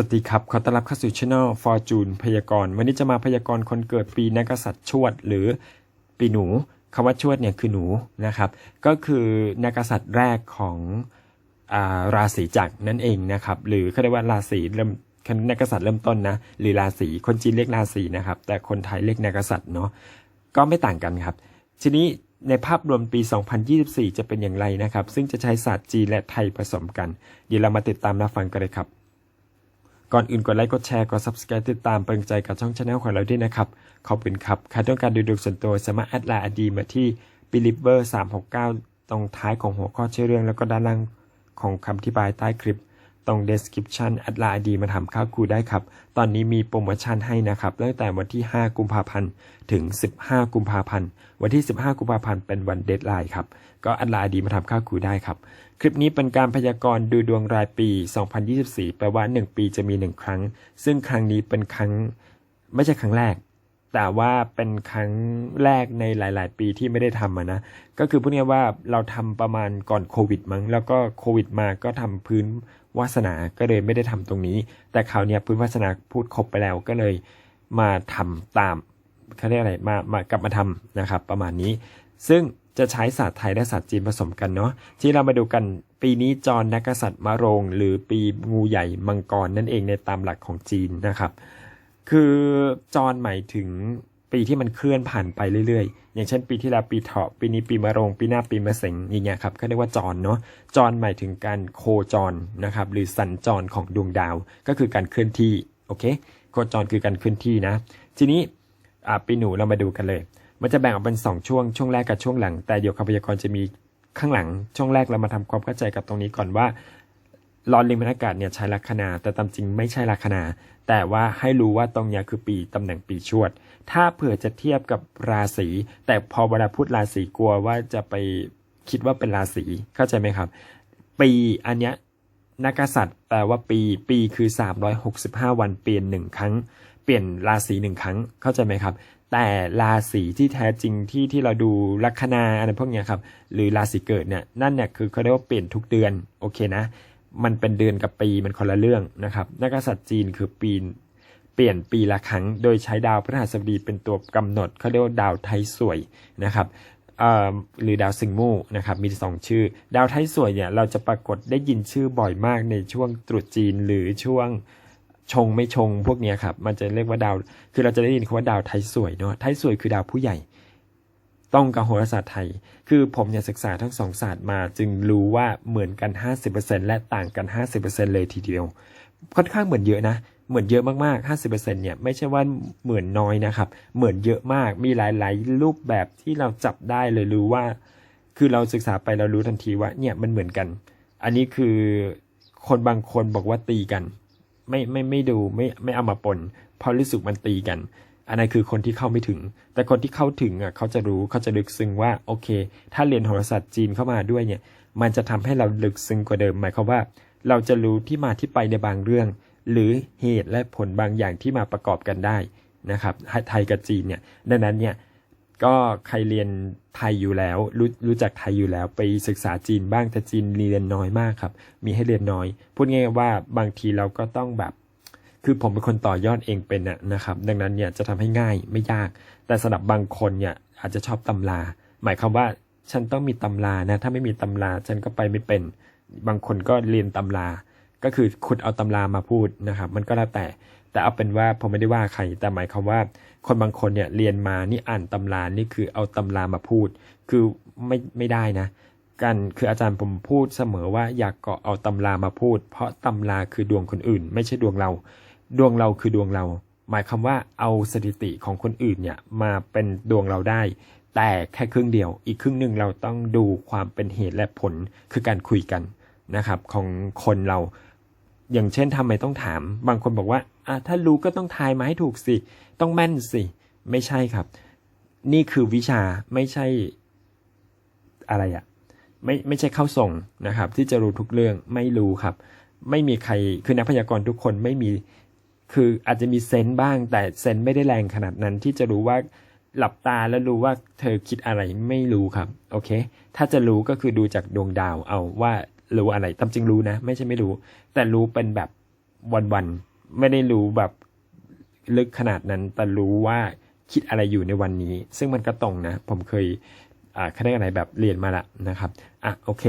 สวัสดีครับ ขอต้อนรับเข้าสู่ช่อง Fortune พยากรณ์ วันนี้จะมาพยากรณ์คนเกิดปีนักษัตริย์ชวด หรือปีหนูคำว่าชวดเนี่ยคือหนูนะครับ ก็คือนักษัตริย์แรกของอาราศีจักรนั่นเองนะครับ หรือเขาเรียกว่าราศีเริ่มนักษัตริย์เริ่มต้นนะ หรือราศีคนจีนเรียกราศีนะครับ แต่คนไทยเรียกนักกษัตริย์เนาะ ก็ไม่ต่างกันครับ ทีนี้ในภาพรวมปี 2024 จะเป็นอย่างไรนะครับ ซึ่งจะใช้ศาสตร์จีนและไทยผสมกัน เดี๋ยวเรามาติดตามรับฟังกันเลยครับ ก่อนอื่นกดไลค์กดแชร์กด subscribe ติดตามเป็นกำใจกับช่องชาแนลของเราด้วยนะครับ ขอบคุณครับใครต้องการดูดวงส่วนตัวสามารถแอดไลน์อดีมาที่ believer 369 ตรงท้ายของหัวข้อชื่อเรื่อง แล้วก็ด้านล่างของคำอธิบายใต้คลิป ตรง description แอดไลน์อดีมาถามค่าครูได้ครับ ตอนนี้มีโปรโมชั่นให้นะครับตั้งแต่วันที่ 5 กุมภาพันธ์ถึง 15 กุมภาพันธ์วันที่ 15 กุมภาพันธ์เป็นวันเดทไลน์ครับก็แอดไลน์อดีมาถามค่าครูได้ครับ คลิปนี้เป็นการพยากรณ์ดูดวงรายปี 2024 แปลว่า 1 ปีจะมี 1 ครั้ง ซึ่งครั้งนี้เป็นครั้งไม่ใช่ครั้งแรก แต่ว่าเป็นครั้งแรกในหลาย ๆ ปีที่ไม่ได้ทำะนะ ก็คือพูดง่ายว่าเราทำประมาณก่อนโควิดมั้ง แล้วก็โควิดมาก็ทำพื้นวาสนา ก็เลยไม่ได้ทำตรงนี้ แต่คราวนี้พื้นวาสนาพูดครบไปแล้วก็เลยมาทำตามเขาเรียกอะไรมามากลับมาทำนะครับ ประมาณนี้ ซึ่ง จะใช้ศาสตร์ไทยและศาสตร์จีนผสมกันเนาะที่เรามาดูกันปีนี้จรนักษัตริย์มะโรง หรือปีงูใหญ่มังกรนั่นเองในตามหลักของจีนนะครับ คือจรหมายถึงปีที่มันเคลื่อนผ่านไปเรื่อยๆ อย่างเช่นปีที่แล้วปีเถาะปีนี้ปีมะโรง ปีหน้าปีมะเสงอย่างเงี้ยครับเขาเรียกว่าจรเนาะจรหมายถึงการโคจรนะครับหรือสัญจรของดวงดาว ก็คือการเคลื่อนที่โอเคโคจรคือการเคลื่อนที่นะ ทีนี้ปีหนูเรามาดูกันเลย มันจะแบ่งออกเป็น2ช่วง ช่วงแรกกับช่วงหลัง แต่เดี๋ยวคำพยากรณ์จะมีข้างหลัง ช่วงแรกเรามาทำความเข้าใจกับตรงนี้ก่อนว่าลอนลิงบรรยากาศเนี่ยใช้ลัคนา แต่ตามจริงไม่ใช่ลัคนา แต่ว่าให้รู้ว่าตรงนี้คือปีตำแหน่งปีชวด ถ้าเผื่อจะเทียบกับราศี แต่พอเวลาพูดราศีกลัวว่าจะไปคิดว่าเป็นราศีเข้าใจไหมครับ ปีอันเนี้ยนักกษัตริย์แปลว่าปีปีคือ 365 วันเปลี่ยนหนึ่งครั้ง เปลี่ยนราศีหนึ่งครั้งเข้าใจไหมครับ แต่ราศีที่แท้จริงที่ที่เราดูลัคนาอะไรพวกนี้ครับ หรือราศีเกิดเนี่ยนั่นเนี่ยคือเขาเรียกว่าเปลี่ยนทุกเดือนโอเคนะ มันเป็นเดือนกับปีมันคนละเรื่องนะครับนักษัตริย์จีนคือปีเปลี่ยนปีละครั้ง โดยใช้ดาวพฤหัสบดีเป็นตัวกำหนดเขาเรียกว่าดาวไทยสวยนะครับหรือดาวสิงมู่นะครับมีสองชื่อ ดาวไทยสวยเนี่ยเราจะปรากฏได้ยินชื่อบ่อยมากในช่วงตรุษจีนหรือช่วง ชงไม่ชงพวกนี้ครับ มันจะเรียกว่าดาว คือเราจะได้ยินคำว่าดาวไทยสวยเนาะไทยสวยคือดาวผู้ใหญ่ ต้องกับโหราศาสตร์ไทย คือผมเนี่ยศึกษาทั้งสองศาสตร์มา จึงรู้ว่าเหมือนกัน 50%และต่างกัน 50%เลยทีเดียว ค่อนข้างเหมือนเยอะนะ เหมือนเยอะมากๆ 50%เนี่ยไม่ใช่ว่าเหมือนน้อยนะครับ เหมือนเยอะมาก มีหลายๆ รูปแบบที่เราจับได้เลยรู้ว่า คือเราศึกษาไปเรารู้ทันทีว่าเนี่ยมันเหมือนกัน อันนี้คือคนบางคนบอกว่าตีกัน ไม่ไม่ไม่ดูไม่ไม่เอามาปนเพราะรู้สึกมันตีกัน อันนั้นคือคนที่เข้าไม่ถึง แต่คนที่เข้าถึงอะเขาจะรู้เขาจะลึกซึ้งว่าโอเค ถ้าเรียนโหราศาสตร์จีนเข้ามาด้วยเนี่ย มันจะทำให้เราลึกซึ้งกว่าเดิมหมายความว่า เราจะรู้ที่มาที่ไปในบางเรื่อง หรือเหตุและผลบางอย่างที่มาประกอบกันได้นะครับไทยกับจีนเนี่ยดังนั้นเนี่ย ก็ใครเรียนไทยอยู่แล้วรู้รู้จักไทยอยู่แล้ว ไปศึกษาจีนบ้างแต่จีนเรียนน้อยมากครับ มีให้เรียนน้อย พูดง่ายว่าบางทีเราก็ต้องแบบ คือผมเป็นคนต่อยอดเองเป็นนะนะครับ ดังนั้นเนี่ยจะทำให้ง่ายไม่ยาก แต่สำหรับบางคนเนี่ยอาจจะชอบตำรา หมายความว่าฉันต้องมีตำรานะ ถ้าไม่มีตำราฉันก็ไปไม่เป็น บางคนก็เรียนตำรา ก็คือคุณเอาตำรามาพูดนะครับ มันก็แล้วแต่ แต่เอาเป็นว่าผมไม่ได้ว่าใคร แต่หมายความว่า คนบางคนเนี่ยเรียนมานี่อ่านตำรานี่คือเอาตำรามาพูด คือไม่ไม่ได้นะกันคืออาจารย์ผมพูดเสมอว่าอยากเกาะเอาตำรามาพูด เพราะตำราคือดวงคนอื่น ไม่ใช่ดวงเรา ดวงเราคือดวงเรา หมายความว่าเอาสถิติของคนอื่นเนี่ยมาเป็นดวงเราได้ แต่แค่ครึ่งเดียว อีกครึ่งหนึ่งเราต้องดูความเป็นเหตุและผลคือการคุยกันนะครับของคนเรา อย่างเช่นทำไมต้องถาม บางคนบอกว่า อะถ้ารู้ก็ต้องทายมาให้ถูกสิ ต้องแม่นสิ ไม่ใช่ครับ นี่คือวิชาไม่ใช่อะไรอะไม่ไม่ใช่เข้าส่งนะครับ ที่จะรู้ทุกเรื่องไม่รู้ครับ ไม่มีใครคือนักพยากรณ์ทุกคนไม่มีคืออาจจะมีเซนส์บ้าง แต่เซนส์ไม่ได้แรงขนาดนั้นที่จะรู้ว่าหลับตาแล้วรู้ว่าเธอคิดอะไรไม่รู้ครับโอเค ถ้าจะรู้ก็คือดูจากดวงดาวเอาว่ารู้อะไรตามจริงรู้นะ ไม่ใช่ไม่รู้ แต่รู้เป็นแบบวันๆ ไม่ได้รู้แบบลึกขนาดนั้น แต่รู้ว่าคิดอะไรอยู่ในวันนี้ ซึ่งมันก็ตรงนะ ผมเคยอ่าคณะอะไรแบบเรียนมาละนะครับ อะโอเค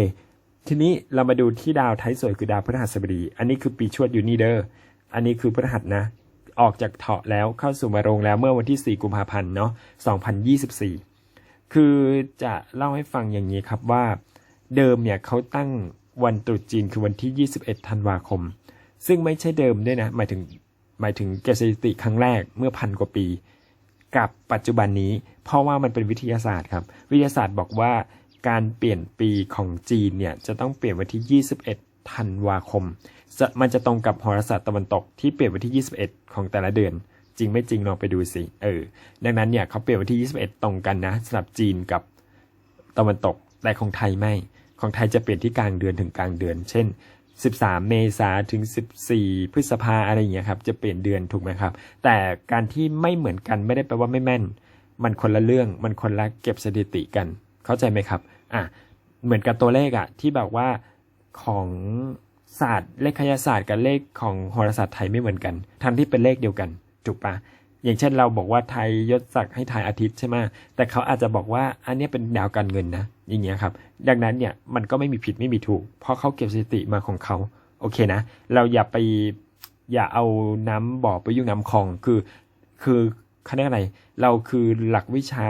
ทีนี้เรามาดูที่ดาวท้ายสวยคือดาวพฤหัสบดี อันนี้คือปีชวดอยู่นี่เดอ้ออันนี้คือพฤหัสนะ ออกจากเถาะแล้วเข้าสู่มารงแล้วเมื่อวันที่ 4 กุมภาพันธ์เนาะ 2024 คือจะเล่าให้ฟังอย่างนี้ครับว่า เดิมเนี่ยเขาตั้งวันตรุษจีนคือวันที่ 21 ธันวาคม ซึ่งไม่ใช่เดิมด้วยนะ หมายถึงหมายถึงเกษตริครั้งแรกเมื่อพันกว่าปี กับปัจจุบันนี้ เพราะว่ามันเป็นวิทยาศาสตร์ครับ วิทยาศาสตร์บอกว่าการเปลี่ยนปีของจีนเนี่ยจะต้องเปลี่ยนวันที่ 21 ธันวาคม มันจะตรงกับโหราศาสตร์ตะวันตกที่เปลี่ยนวันที่ 21 ของแต่ละเดือน จริงไม่จริงลองไปดูสิ เออ ดังนั้นเนี่ยเขาเปลี่ยนวันที่ 21 ตรงกันนะสำหรับจีนกับตะวันตก แต่ของไทยไม่ ของไทยจะเปลี่ยนที่กลางเดือนถึงกลางเดือน เช่น 13 เมษาถึง 14 พฤษภาอะไรอย่างเงี้ยครับ จะเปลี่ยนเดือนถูกไหมครับ แต่การที่ไม่เหมือนกันไม่ได้แปลว่าไม่แม่น มันคนละเรื่อง มันคนละเก็บสถิติกัน เข้าใจไหมครับ อะ เหมือนกับตัวเลขอะที่แบบว่าของศาสตร์เลขคยศาสตร์กับเลขของโหราศาสตร์ไทยไม่เหมือนกัน ทั้งที่เป็นเลขเดียวกัน ถูกปะ อย่างเช่นเราบอกว่าไทยยศศักดิ์ให้ทายอาทิตย์ใช่ไหมแต่เขาอาจจะบอกว่าอันนี้เป็นดาวการเงินนะ อย่างเงี้ยครับ ดังนั้นเนี่ยมันก็ไม่มีผิดไม่มีถูก เพราะเขาเก็บสถิติมาของเขา โอเคนะ เราอย่าไปอย่าเอาน้ำบ่อไปยุ่งน้ำคลอง คือคือเขาเรียกอะไร เราคือหลักวิชา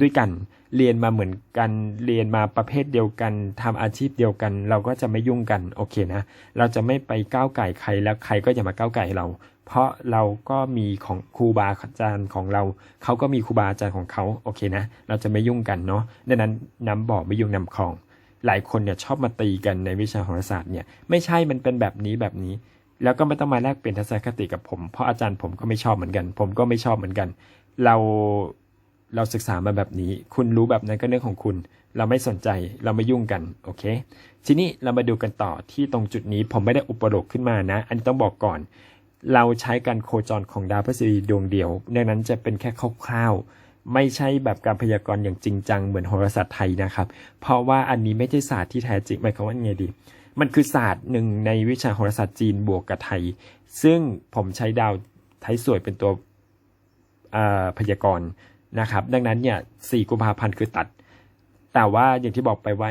ด้วยกัน เรียนมาเหมือนกัน เรียนมาประเภทเดียวกันทำอาชีพเดียวกัน เราก็จะไม่ยุ่งกัน โอเคนะ เราจะไม่ไปก้าวไก่ใครแล้วใครก็อย่ามาก้าวไก่เรา เพราะเราก็มีของครูบาอาจารย์ของเรา เขาก็มีครูบาอาจารย์ของเขาโอเคนะ เราจะไม่ยุ่งกันเนาะดังนั้นน้ำบ่อไม่ยุ่งน้ำคลอง หลายคนเนี่ยชอบมาตีกันในวิชาโหราศาสตร์เนี่ยไม่ใช่มันเป็นแบบนี้แบบนี้ แล้วก็ไม่ต้องมาแลกเปลี่ยนทัศนคติกับผม เพราะอาจารย์ผมก็ไม่ชอบเหมือนกัน ผมก็ไม่ชอบเหมือนกัน เราเราศึกษามาแบบนี้ คุณรู้แบบนั้นก็เรื่องของคุณ เราไม่สนใจ เราไม่ยุ่งกัน โอเค ทีนี้เรามาดูกันต่อที่ตรงจุดนี้ผมไม่ได้อุปโลกขึ้นมานะ อันนี้ต้องบอกก่อน เราใช้การโคจรของดาวพฤหัสบดีดวงเดียว ดังนั้นจะเป็นแค่คร่าวๆ ไม่ใช่แบบการพยากรณ์อย่างจริงจังเหมือนโหราศาสตร์ไทยนะครับ เพราะว่าอันนี้ไม่ใช่ศาสตร์ที่แท้จริงหมายความว่าไงดี มันคือศาสตร์หนึ่งในวิชาโหราศาสตร์จีนบวกกับไทย ซึ่งผมใช้ดาวไทยสวยเป็นตัวพยากรณ์นะครับ ดังนั้นเนี่ย 4 กุมภาพันธ์คือตัด แต่ว่าอย่างที่บอกไปว่า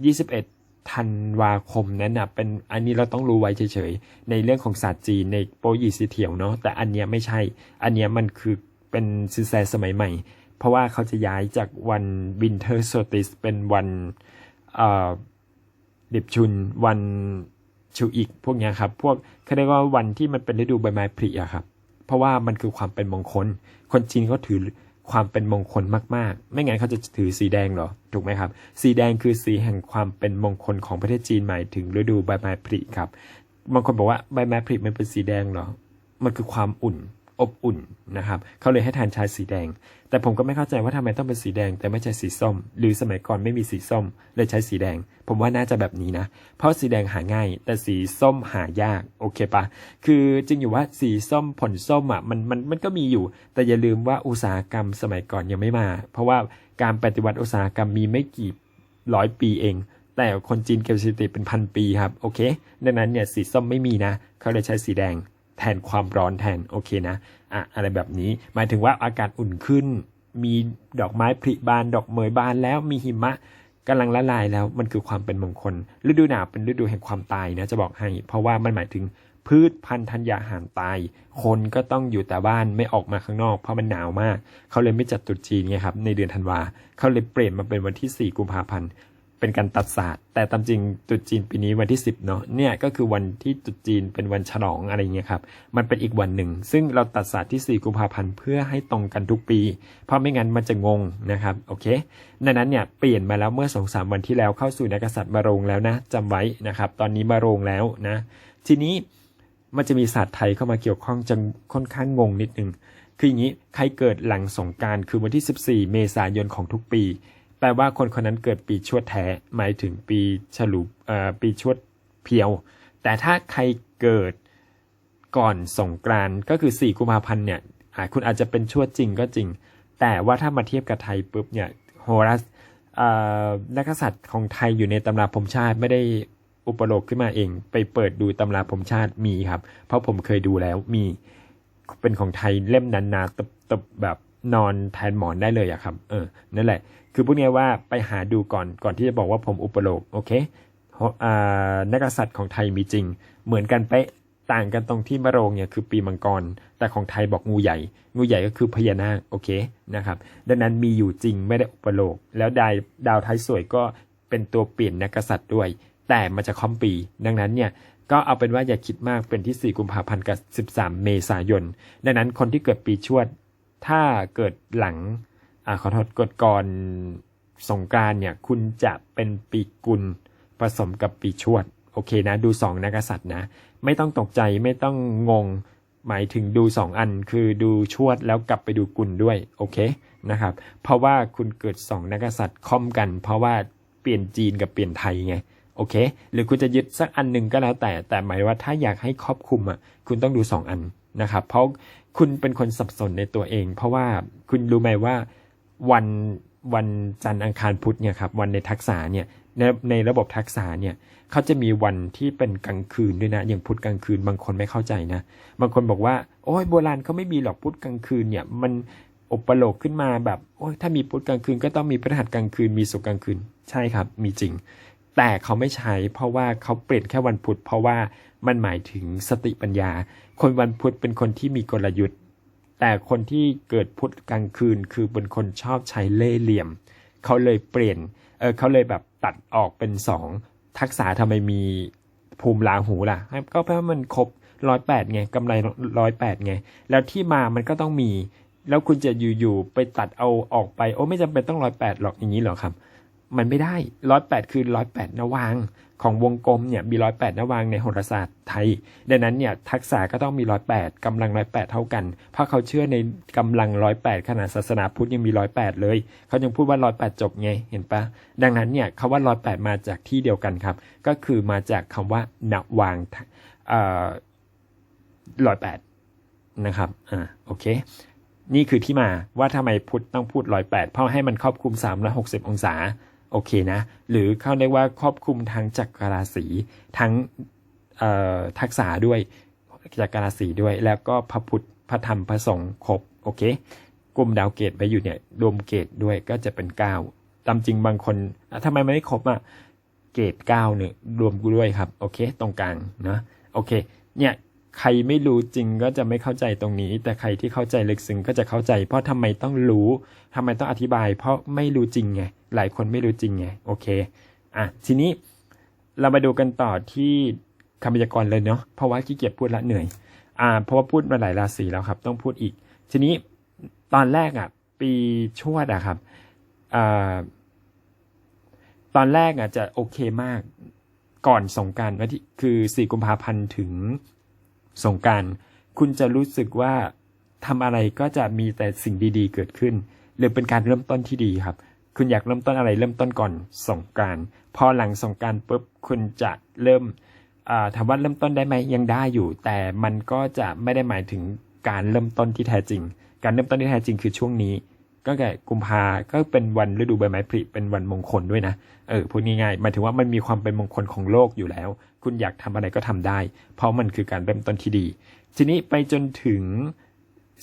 21 ธันวาคมนั้นนะเป็นอันนี้เราต้องรู้ไว้เฉยๆ ในเรื่องของศาสตร์จีนในโปรยีสีเถียวเนาะแต่อันเนี้ยไม่ใช่ อันเนี้ยมันคือเป็นซินแซสมัยใหม่ เพราะว่าเขาจะย้ายจากวันวินเทอร์โซติสเป็นวันเอ่อดิบชุนวันชูอีกพวกเนี้ยครับพวกเขาเรียกว่าวันที่มันเป็นฤดูใบไม้ผลิอะครับ เพราะว่ามันคือความเป็นมงคล คนจีนเขาถือ ความเป็นมงคลมากๆ ไม่งั้นเขาจะถือสีแดงเหรอ ถูกไหมครับ สีแดงคือสีแห่งความเป็นมงคลของประเทศจีนหมายถึงฤดูใบไม้ผลิครับ บางคนบอกว่าใบไม้ผลิมันเป็นสีแดงเหรอ มันคือความอุ่น อบอุ่นนะครับเขาเลยให้ทานชาสีแดง แต่ผมก็ไม่เข้าใจว่าทำไมต้องเป็นสีแดง แต่ไม่ใช่สีส้ม หรือสมัยก่อนไม่มีสีส้มเลยใช้สีแดง ผมว่าน่าจะแบบนี้นะ เพราะสีแดงหาง่าย แต่สีส้มหายากโอเคปะคือจริงอยู่ว่าสีส้มผลส้มอะมันมันมันก็มีอยู่ แต่อย่าลืมว่าอุตสาหกรรมสมัยก่อนยังไม่มา เพราะว่าการปฏิวัติอุตสาหกรรมมีไม่กี่ร้อยปีเองแต่คนจีนเก็บสถิติเป็นพันปีครับ โอเค ดังนั้นเนี่ยสีส้มไม่มีนะ เขาเลยใช้สีแดง แทนความร้อนแทนโอเคนะอะอะไรแบบนี้ หมายถึงว่าอากาศอุ่นขึ้น มีดอกไม้ผลิบาน ดอกเมยบานแล้วมีหิมะกำลังละลายแล้วมันคือความเป็นมงคล ฤดูหนาวเป็นฤดูแห่งความตายนะจะบอกให้ เพราะว่ามันหมายถึงพืชพันธุ์ธัญญาหารตาย คนก็ต้องอยู่แต่บ้านไม่ออกมาข้างนอกเพราะมันหนาวมาก เขาเลยไม่จัดตรุษจีนไงครับในเดือนธันวาเขาเลยเปลี่ยนมาเป็นวันที่ 4 กุมภาพันธ์ เป็นการตัดศาสตร์ แต่ตามจริงตรุษจีนปีนี้วันที่ 10เนาะเนี่ยก็คือวันที่ตรุษจีนเป็นวันฉลองอะไรเงี้ยครับมันเป็นอีกวันหนึ่ง ซึ่งเราตัดศาสตร์ที่ 4 กุมภาพันธ์เพื่อให้ตรงกันทุกปี เพราะไม่งั้นมันจะงงนะครับโอเคดังนั้นเนี่ยเปลี่ยนมาแล้วเมื่อ2-3วันที่แล้วเข้าสู่นักษัตริย์มารงแล้วนะจำไว้นะครับ ตอนนี้มารงแล้วนะ ทีนี้มันจะมีศาสตร์ไทยเข้ามาเกี่ยวข้องจะค่อนข้างงงนิดนึงคืออย่างนี้ใครเกิดหลังสงการคือวันที่ 14 เมษายนของทุกปี แปลว่าคนคนนั้นเกิดปีชวดแท้ หมายถึงปีฉลูปีชวดเพียว แต่ถ้าใครเกิดก่อนสงกรานก็คือ 4 กุมภาพันธ์เนี่ยคุณอาจจะเป็นชวดจริงก็จริง แต่ว่าถ้ามาเทียบกับไทยปุ๊บเนี่ยโฮรัสนักษัตริย์ของไทยอยู่ในตำราพรมชาติไม่ได้อุปโลกขึ้นมาเอง ไปเปิดดูตำราผมชาติมีครับ เพราะผมเคยดูแล้วมีเป็นของไทยเล่มนานาตบแบบนอนแทนหมอนได้เลยอะครับ เออ นั่นแหละ คือพูดง่ายว่าไปหาดูก่อนก่อนที่จะบอกว่าผมอุปโลกโอเคเอ่านักษัตริย์ของไทยมีจริง เหมือนกันเป๊ะต่างกันตรงที่มะโรงเนี่ยคือปีมังกร แต่ของไทยบอกงูใหญ่ งูใหญ่ก็คือพญานาคโอเคนะครับดังนั้นมีอยู่จริงไม่ได้อุปโลก แล้วดาวดาวไทยสวยก็เป็นตัวเปลี่ยนนักษัตริย์ด้วย แต่มันจะคอมปี ดังนั้นเนี่ยก็เอาเป็นว่าอย่าคิดมากเป็นที่ 4 กุมภาพันธ์กับ 13 เมษายน ดังนั้นคนที่เกิดปีชวด ถ้าเกิดหลัง อ่าขอโทษกดก่อนสงกานต์เนี่ย คุณจะเป็นปีกุลผสมกับปีชวด โอเคนะ ดูสองนักษัตริย์นะ ไม่ต้องตกใจไม่ต้องงง หมายถึงดูสองอันคือดูชวดแล้วกลับไปดูกุลด้วย โอเคนะครับ เพราะว่าคุณเกิดสองนักกษัตริย์ค่อมกัน เพราะว่าเปลี่ยนจีนกับเปลี่ยนไทยไงโอเค หรือคุณจะยึดสักอันหนึ่งก็แล้วแต่ แต่หมายว่าถ้าอยากให้ครอบคลุมอะ คุณต้องดูสองอันนะครับ เพราะคุณเป็นคนสับสนในตัวเอง เพราะว่าคุณรู้ไหมว่า วันวันจันทร์อังคารพุธเนี่ยครับวันในทักษะเนี่ยในในระบบทักษะเนี่ยเขาจะมีวันที่เป็นกลางคืนด้วยนะ อย่างพุธกลางคืนบางคนไม่เข้าใจนะบางคนบอกว่า โอ้ยโบราณเขาไม่มีหรอกพุธกลางคืนเนี่ยมันอุปโลกขึ้นมาแบบโอ้ยถ้ามีพุธกลางคืนก็ต้องมีพฤหัสกลางคืนมีศุกร์กลางคืนใช่ครับ มีจริง แต่เขาไม่ใช้ เพราะว่าเขาเปลี่ยนแค่วันพุธเพราะว่ามันหมายถึงสติปัญญา คนวันพุธเป็นคนที่มีกลยุทธ์ แต่คนที่เกิดพุธกลางคืนคือเป็นคนชอบใช้เล่ห์เหลี่ยม เขาเลยเปลี่ยนเออเขาเลยแบบตัดออกเป็นสองทักษะทำไมมีภูมิลาหูล่ะ ก็เพราะมันครบร้อยแปดไงกำไรร้อยแปดไง แล้วที่มามันก็ต้องมี แล้วคุณจะอยู่ๆไปตัดเอาออกไป โอ้ไม่จำเป็นต้องร้อยแปดหรอกอย่างนี้หรอครับ มันไม่ได้ร้อยแปดคือร้อยแปดนวาง ของวงกลมเนี่ยมีร้อยแปดนวางในโหราศาสตร์ไทย ดังนั้นเนี่ยทักษะก็ต้องมีร้อยแปดกำลังร้อยแปดเท่ากัน เพราะเขาเชื่อในกำลังร้อยแปดขนาดศาสนาพุทธยังมีร้อยแปดเลย เขายังพูดว่าร้อยแปดจบไงเห็นปะดังนั้นเนี่ยคำว่าร้อยแปดมาจากที่เดียวกันครับ ก็คือมาจากคำว่านวางร้อยแปดนะครับ อ่า โอเค นี่คือที่มาว่าทำไมพุทธต้องพูดร้อยแปดเพราะให้มันครอบคลุม360 องศา โอเคนะ หรือเขาเรียกว่าครอบคลุมทั้งจักรราศีทั้งทักษะด้วยจักรราศีด้วย แล้วก็พระพุทธพระธรรมพระสงฆ์ครบโอเค กลุ่มดาวเกตไปอยู่เนี่ยรวมเกตด้วยก็จะเป็นเก้าตามจริงบางคนทำไมไม่ได้ครบอะเกตเก้าเนี่ยรวมกูด้วยครับ โอเค ตรงกลางนะโอเค เนี่ย ใครไม่รู้จริงก็จะไม่เข้าใจตรงนี้ แต่ใครที่เข้าใจลึกซึ้งก็จะเข้าใจ เพราะทำไมต้องรู้ทำไมต้องอธิบาย เพราะไม่รู้จริงไงหลายคนไม่รู้จริงไงโอเคอะทีนี้เรามาดูกันต่อที่คำพยากรณ์เลยเนาะเพราะว่าขี้เกียจพูดละเหนื่อยอ่าเพราะว่าพูดมาหลายราศีแล้วครับ ต้องพูดอีก ทีนี้ตอนแรกอะ ปีชวดอะครับอ่าตอนแรกอะจะโอเคมากก่อนสงการวันที่คือสี่กุมภาพันธ์ถึง สงการ คุณจะรู้สึกว่าทำอะไรก็จะมีแต่สิ่งดีๆ เกิดขึ้น หรือเป็นการเริ่มต้นที่ดีครับ คุณอยากเริ่มต้นอะไรเริ่มต้นก่อนสงการ พอหลังสงการปุ๊บคุณจะเริ่มถามว่าเริ่มต้นได้ไหมยังได้อยู่ แต่มันก็จะไม่ได้หมายถึงการเริ่มต้นที่แท้จริง การเริ่มต้นที่แท้จริงคือช่วงนี้ ก็แก่กุมภาก็เป็นวันฤดูใบไม้ผลิเป็นวันมงคลด้วยนะ เออพูดง่ายๆหมายถึงว่ามันมีความเป็นมงคลของโลกอยู่แล้ว คุณอยากทำอะไรก็ทำได้ เพราะมันคือการเริ่มต้นที่ดี ทีนี้ไปจนถึง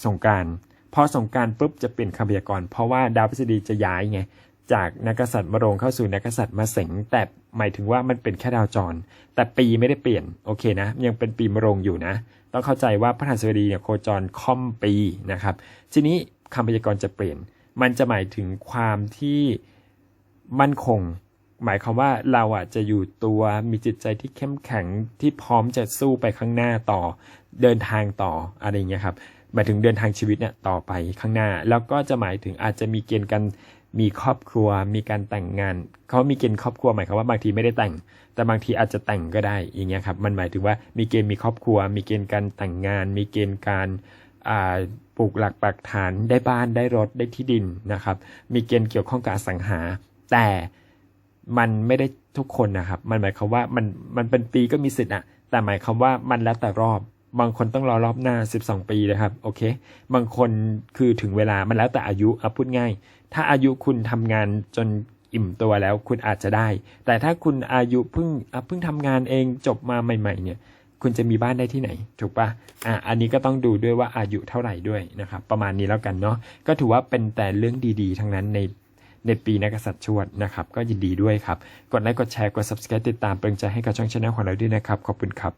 สงการพอสงการปุ๊บจะเปลี่ยนคำพยากรณ์เพราะว่าดาวพฤษฎีจะย้ายไงจากนักษัตริย์มโรงเข้าสู่นักษัตริย์มาเสงแต่หมายถึงว่ามันเป็นแค่ดาวจร แต่ปีไม่ได้เปลี่ยนโอเคนะ ยังเป็นปีมโรงอยู่นะ ต้องเข้าใจว่าพระหัสบดีเนี่ยโคจรค่อมปีนะครับ ทีนี้คำพยากรณ์จะเปลี่ยน มันจะหมายถึงความที่มั่นคง หมายความว่าเราอะจะอยู่ตัวมีจิตใจที่เข้มแข็งที่พร้อมจะสู้ไปข้างหน้าต่อ เดินทางต่ออะไรเงี้ยครับหมายถึงเดินทางชีวิตเนี่ยต่อไปข้างหน้า แล้วก็จะหมายถึงอาจจะมีเกณฑ์การมีครอบครัวมีการแต่งงานเขามีเกณฑ์ครอบครัวหมายความว่าบางทีไม่ได้แต่ง แต่บางทีอาจจะแต่งก็ได้อย่างเงี้ยครับมันหมายถึงว่ามีเกณฑ์มีครอบครัว มีเกณฑ์การแต่งงาน มีเกณฑ์การปลูกหลักปักฐานได้บ้านได้รถได้ที่ดินนะครับ มีเกณฑ์เกี่ยวข้องกับสังหา แต่ มันไม่ได้ทุกคนนะครับ มันหมายความว่ามันมันเป็นปีก็มีสิทธิ์อะแต่หมายความว่ามันแล้วแต่รอบ บางคนต้องรอรอบหน้า 12 ปีนะครับโอเค บางคนคือถึงเวลามันแล้วแต่อายุเอาพูดง่าย ถ้าอายุคุณทำงานจนอิ่มตัวแล้วคุณอาจจะได้ แต่ถ้าคุณอายุเพิ่งเพิ่งทำงานเองจบมาใหม่ ๆ เนี่ย คุณจะมีบ้านได้ที่ไหน ถูกปะอะอันนี้ก็ต้องดูด้วยว่าอายุเท่าไหร่ด้วยนะครับ ประมาณนี้แล้วกันเนาะก็ถือว่าเป็นแต่เรื่องดีๆ ทั้งนั้นใน ในปีนักษัตริย์ชวดนะครับ ก็ยินดีด้วยครับ กดไลค์กดแชร์กด subscribe ติดตามเป็นกำลังใจให้กับช่องชาแนลของเราด้วยนะครับ ขอบคุณครับ